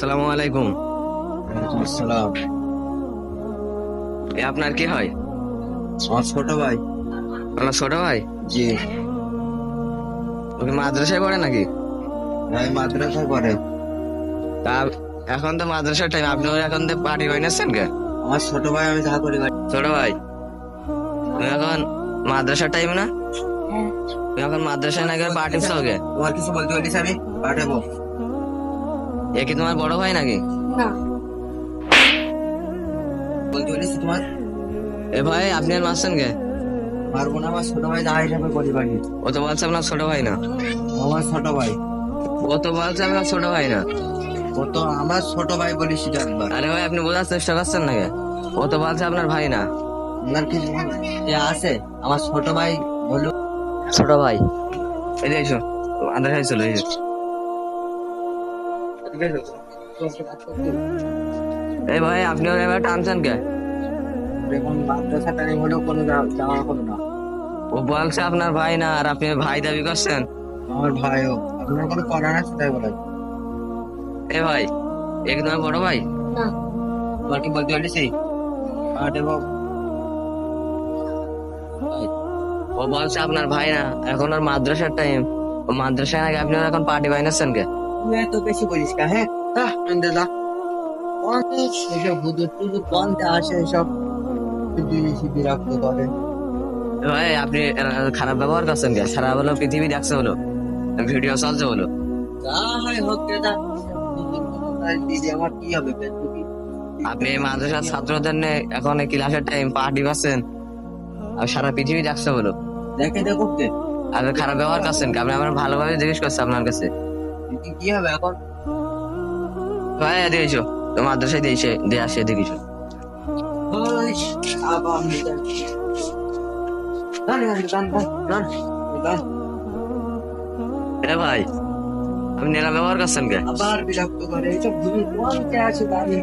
আসসালামু আলাইকুম। আসসালাম। এ আপনার কি হয়? আমার ছোট ভাই। আপনার ছোট ভাই? জি। ওকে মাদ্রাসায় পড়ে নাকি? ভাই মাদ্রাসায় পড়ে। তা এখন তো মাদ্রাসার টাইম আপনি এখন তো পার্টি বানাচ্ছেন কে? আমার ছোট ভাই আমি যা করি ভাই। ছোট ভাই? তুমি এখন মাদ্রাসার টাইম না? তুমি এখন মাদ্রাসায় না গিয়ে পার্টি কে? তোমার কিছু বলতে বলিস আমি? পাঠাবো। এ কি তোমার বড় ভাই নাকি? না। বলতে বলিস তোমার? এ ভাই আপনি আর মারছেন কে? পারব না আমার ছোট ভাই হিসাবে ও তো বলছে আপনার ছোট ভাই না। আমার ছোট ভাই। ও তো বলছে আপনার ছোট ভাই না। ও তো আমার ছোট ভাই বলিস একবার। আরে ভাই আপনি বোঝার চেষ্টা করছেন নাকি ও তো বলছে আপনার ভাই না। আপনার কি এ আছে? আমার ছোট ভাই বলল ছোট ভাই। এই যে এসো চলো এই ভাই আপনি ওর এবার টানছেন কে? এখন মাদ্রাসা টাইম হলেও কোনো যাওয়া হলো না। ও বলছে আপনার ভাই না আর আপনি ভাই দাবি করছেন? আমার ভাইও আপনার কোনো করার আছে তাই বলে? এ ভাই এ কি বড় ভাই? না। তোমার কি বলতে পাঠাবো ও বলছে আপনার ভাই না এখন ওর মাদ্রাসার টাইম ও মাদ্রাসায় নাকি আপনি এখন পার্টি বানাচ্ছেন কে? তুই এত বেশি বলিস কা হ্যাঁ? আহ, অনেক হুদুর কমতে আসে এসব। বেশি বিরক্ত করে। ভাই আপনি খারাপ ব্যবহার করছেন কে? সারা পৃথিবী ভিডিও চলছে হয় হোক রে আমার কি হবে আপনি মাদ্রাসার ছাত্রদের নিয়ে এখন ক্লাসের টাইম পার্টি করছেন। আর সারা পৃথিবী দেখছে বলো। দেখে দেখো আর খারাপ ব্যবহার করছেন কি? আপনি আমার ভালোভাবে জিজ্ঞেস করছে আপনার কাছে। কি হবে এখন? ভাই দিয়েছ। তো মাদ্রাসায় দিয়েছে দিয়ে আসে দেখিছো। এ ভাই আপনি এরা ব্যবহার করছেন কে? আবার বিরক্ত করে এইসব আসে দাঁড়িয়ে